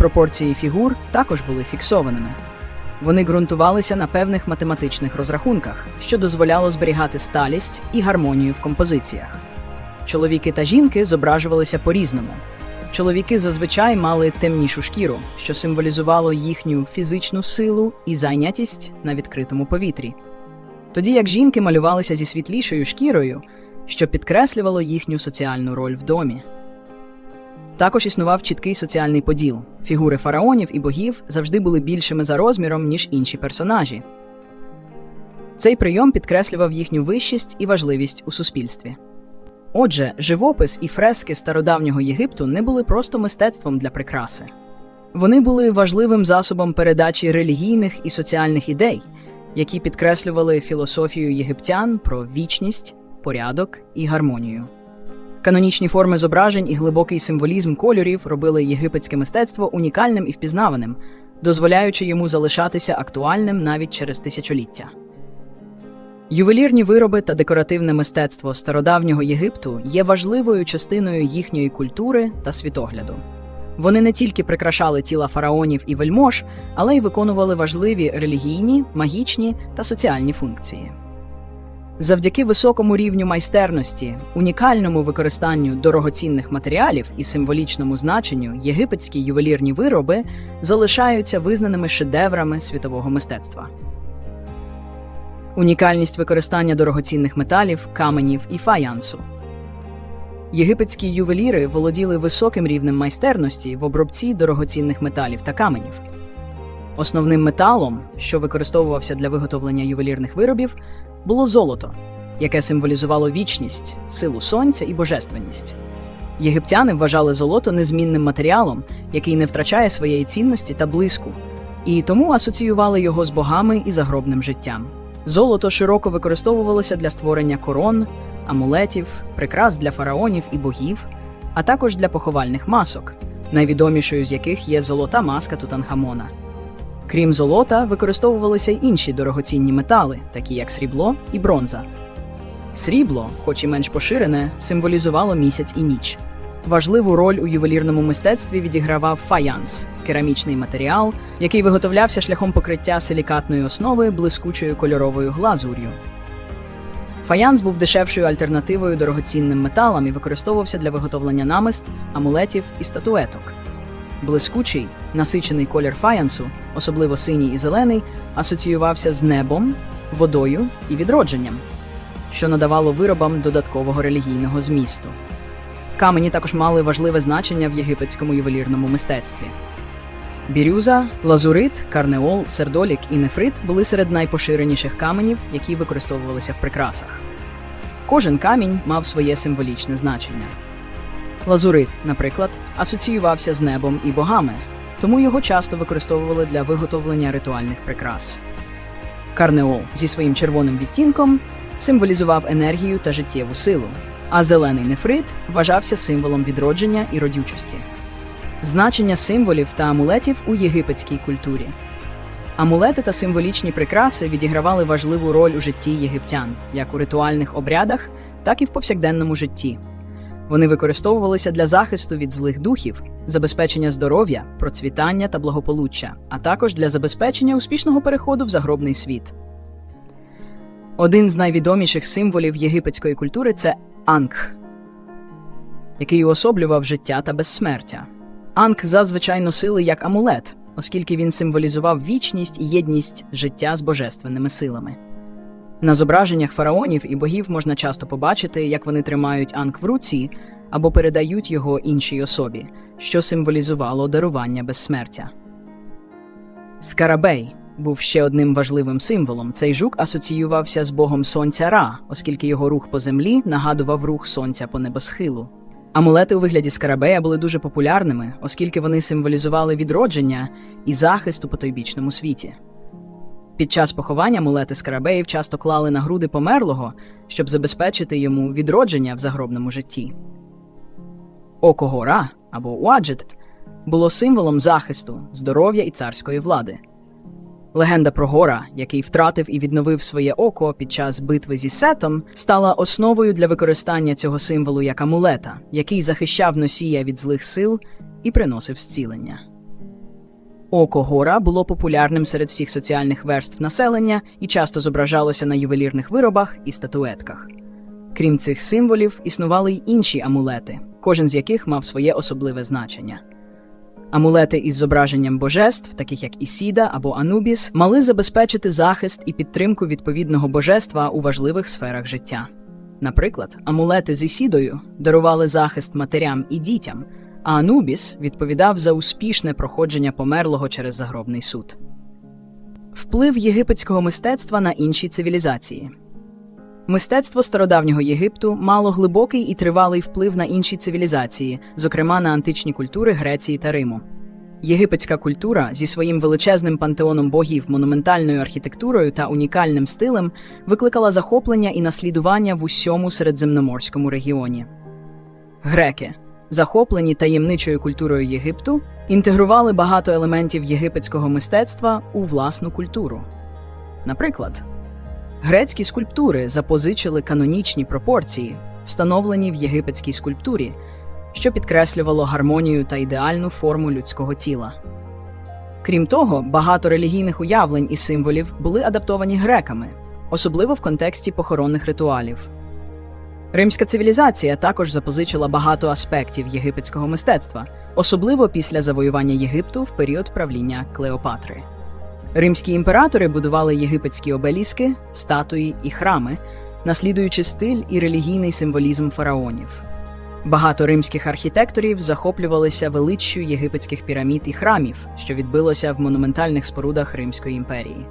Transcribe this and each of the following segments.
пропорції фігур також були фіксованими. Вони ґрунтувалися на певних математичних розрахунках, що дозволяло зберігати сталість і гармонію в композиціях. Чоловіки та жінки зображувалися по-різному. Чоловіки зазвичай мали темнішу шкіру, що символізувало їхню фізичну силу і зайнятість на відкритому повітрі. Тоді як жінки малювалися зі світлішою шкірою, що підкреслювало їхню соціальну роль в домі. Також існував чіткий соціальний поділ. Фігури фараонів і богів завжди були більшими за розміром, ніж інші персонажі. Цей прийом підкреслював їхню вищість і важливість у суспільстві. Отже, живопис і фрески стародавнього Єгипту не були просто мистецтвом для прикраси. Вони були важливим засобом передачі релігійних і соціальних ідей, які підкреслювали філософію єгиптян про вічність, порядок і гармонію. Канонічні форми зображень і глибокий символізм кольорів робили єгипетське мистецтво унікальним і впізнаваним, дозволяючи йому залишатися актуальним навіть через тисячоліття. Ювелірні вироби та декоративне мистецтво стародавнього Єгипту є важливою частиною їхньої культури та світогляду. Вони не тільки прикрашали тіла фараонів і вельмож, але й виконували важливі релігійні, магічні та соціальні функції. Завдяки високому рівню майстерності, унікальному використанню дорогоцінних матеріалів і символічному значенню єгипетські ювелірні вироби залишаються визнаними шедеврами світового мистецтва. Унікальність використання дорогоцінних металів, каменів і фаянсу. Єгипетські ювеліри володіли високим рівнем майстерності в обробці дорогоцінних металів та каменів. Основним металом, що використовувався для виготовлення ювелірних виробів, було золото, яке символізувало вічність, силу сонця і божественність. Єгиптяни вважали золото незмінним матеріалом, який не втрачає своєї цінності та блиску, і тому асоціювали його з богами і загробним життям. Золото широко використовувалося для створення корон, амулетів, прикрас для фараонів і богів, а також для поховальних масок, найвідомішою з яких є золота маска Тутанхамона. Крім золота, використовувалися й інші дорогоцінні метали, такі як срібло і бронза. Срібло, хоч і менш поширене, символізувало місяць і ніч. Важливу роль у ювелірному мистецтві відігравав фаянс керамічний матеріал, який виготовлявся шляхом покриття силікатної основи блискучою кольоровою глазур'ю. Фаянс був дешевшою альтернативою дорогоцінним металам і використовувався для виготовлення намист, амулетів і статуеток. Блискучий, насичений колір фаянсу, особливо синій і зелений, асоціювався з небом, водою і відродженням, що надавало виробам додаткового релігійного змісту. Камені також мали важливе значення в єгипетському ювелірному мистецтві. Бірюза, лазурит, карнеол, сердолік і нефрит були серед найпоширеніших каменів, які використовувалися в прикрасах. Кожен камінь мав своє символічне значення. Лазурит, наприклад, асоціювався з небом і богами, тому його часто використовували для виготовлення ритуальних прикрас. Карнеол зі своїм червоним відтінком символізував енергію та життєву силу, а зелений нефрит вважався символом відродження і родючості. Значення символів та амулетів у єгипетській культурі. Амулети та символічні прикраси відігравали важливу роль у житті єгиптян, як у ритуальних обрядах, так і в повсякденному житті. Вони використовувалися для захисту від злих духів, забезпечення здоров'я, процвітання та благополуччя, а також для забезпечення успішного переходу в загробний світ. Один з найвідоміших символів єгипетської культури це Анкх, який уособлював життя та безсмертя. Анк зазвичай носили як амулет, оскільки він символізував вічність і єдність життя з божественними силами. На зображеннях фараонів і богів можна часто побачити, як вони тримають анк в руці або передають його іншій особі, що символізувало дарування безсмертя. Скарабей був ще одним важливим символом. Цей жук асоціювався з богом сонця Ра, оскільки його рух по землі нагадував рух сонця по небосхилу. Амулети у вигляді скарабея були дуже популярними, оскільки вони символізували відродження і захист у потойбічному світі. Під час поховання амулети скарабеїв часто клали на груди померлого, щоб забезпечити йому відродження в загробному житті. Око гора або Уаджет було символом захисту, здоров'я і царської влади. Легенда про гора, який втратив і відновив своє око під час битви зі Сетом, стала основою для використання цього символу як амулета, який захищав носія від злих сил і приносив зцілення. Око гора було популярним серед всіх соціальних верств населення і часто зображалося на ювелірних виробах і статуетках. Крім цих символів, існували й інші амулети, кожен з яких мав своє особливе значення. Амулети із зображенням божеств, таких як Ісіда або Анубіс, мали забезпечити захист і підтримку відповідного божества у важливих сферах життя. Наприклад, амулети з Ісідою дарували захист матерям і дітям, а Анубіс відповідав за успішне проходження померлого через загробний суд. Вплив єгипетського мистецтва на інші цивілізації. Мистецтво стародавнього Єгипту мало глибокий і тривалий вплив на інші цивілізації, зокрема на античні культури Греції та Риму. Єгипетська культура зі своїм величезним пантеоном богів, монументальною архітектурою та унікальним стилем викликала захоплення і наслідування в усьому середземноморському регіоні. Греки, захоплені таємничою культурою Єгипту, інтегрували багато елементів єгипетського мистецтва у власну культуру. Наприклад, Грецькі скульптури запозичили канонічні пропорції, встановлені в єгипетській скульптурі, що підкреслювало гармонію та ідеальну форму людського тіла. Крім того, багато релігійних уявлень і символів були адаптовані греками, особливо в контексті похоронних ритуалів. Римська цивілізація також запозичила багато аспектів єгипетського мистецтва, особливо після завоювання Єгипту в період правління Клеопатри. Римські імператори будували єгипетські обеліски, статуї і храми, наслідуючи стиль і релігійний символізм фараонів. Багато римських архітекторів захоплювалися величчю єгипетських пірамід і храмів, що відбилося в монументальних спорудах Римської імперії.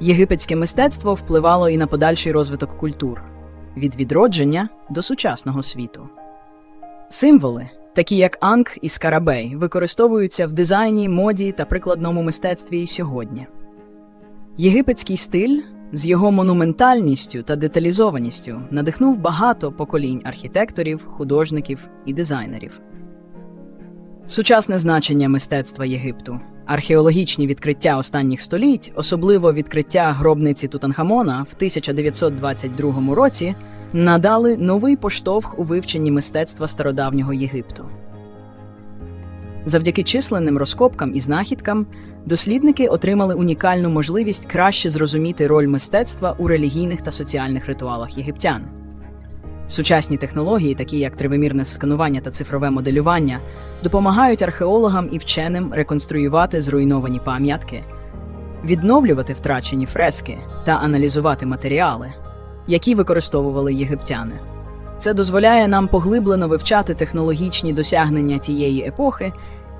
Єгипетське мистецтво впливало і на подальший розвиток культур від відродження до сучасного світу. Символи, такі як анг і скарабей, використовуються в дизайні, моді та прикладному мистецтві і сьогодні. Єгипетський стиль з його монументальністю та деталізованістю надихнув багато поколінь архітекторів, художників і дизайнерів. Сучасне значення мистецтва Єгипту. Археологічні відкриття останніх століть, особливо відкриття гробниці Тутанхамона в 1922 році, надали новий поштовх у вивченні мистецтва стародавнього Єгипту. Завдяки численним розкопкам і знахідкам дослідники отримали унікальну можливість краще зрозуміти роль мистецтва у релігійних та соціальних ритуалах єгиптян. Сучасні технології, такі як тривимірне сканування та цифрове моделювання, допомагають археологам і вченим реконструювати зруйновані пам'ятки, відновлювати втрачені фрески та аналізувати матеріали, які використовували єгиптяни. Це дозволяє нам поглиблено вивчати технологічні досягнення тієї епохи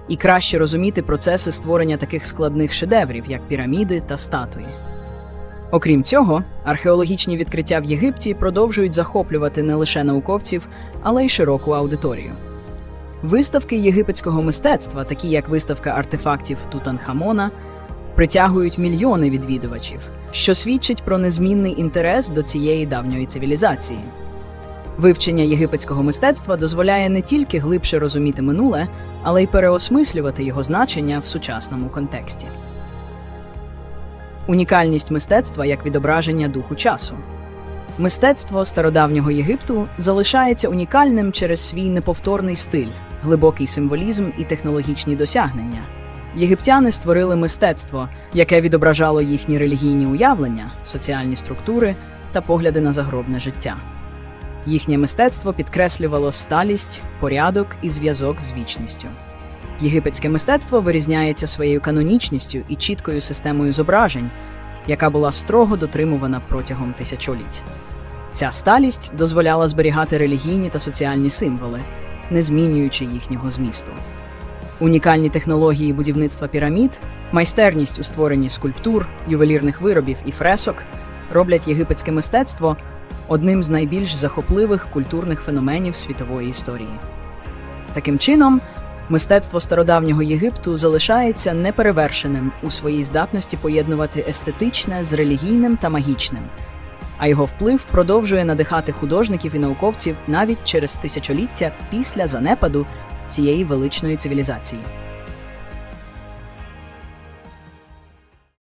і краще розуміти процеси створення таких складних шедеврів, як піраміди та статуї. Окрім цього, археологічні відкриття в Єгипті продовжують захоплювати не лише науковців, але й широку аудиторію. Виставки єгипетського мистецтва, такі як виставка артефактів Тутанхамона, притягують мільйони відвідувачів, що свідчить про незмінний інтерес до цієї давньої цивілізації. Вивчення єгипетського мистецтва дозволяє не тільки глибше розуміти минуле, але й переосмислювати його значення в сучасному контексті. Унікальність мистецтва як відображення духу часу. Мистецтво стародавнього Єгипту залишається унікальним через свій неповторний стиль, глибокий символізм і технологічні досягнення. Єгиптяни створили мистецтво, яке відображало їхні релігійні уявлення, соціальні структури та погляди на загробне життя. Їхнє мистецтво підкреслювало сталість, порядок і зв'язок з вічністю. Єгипетське мистецтво вирізняється своєю канонічністю і чіткою системою зображень, яка була строго дотримувана протягом тисячоліть. Ця сталість дозволяла зберігати релігійні та соціальні символи, не змінюючи їхнього змісту. Унікальні технології будівництва пірамід, майстерність у створенні скульптур, ювелірних виробів і фресок роблять єгипетське мистецтво одним з найбільш захопливих культурних феноменів світової історії. Таким чином, мистецтво стародавнього Єгипту залишається неперевершеним у своїй здатності поєднувати естетичне з релігійним та магічним, а його вплив продовжує надихати художників і науковців навіть через тисячоліття після занепаду цієї величної цивілізації.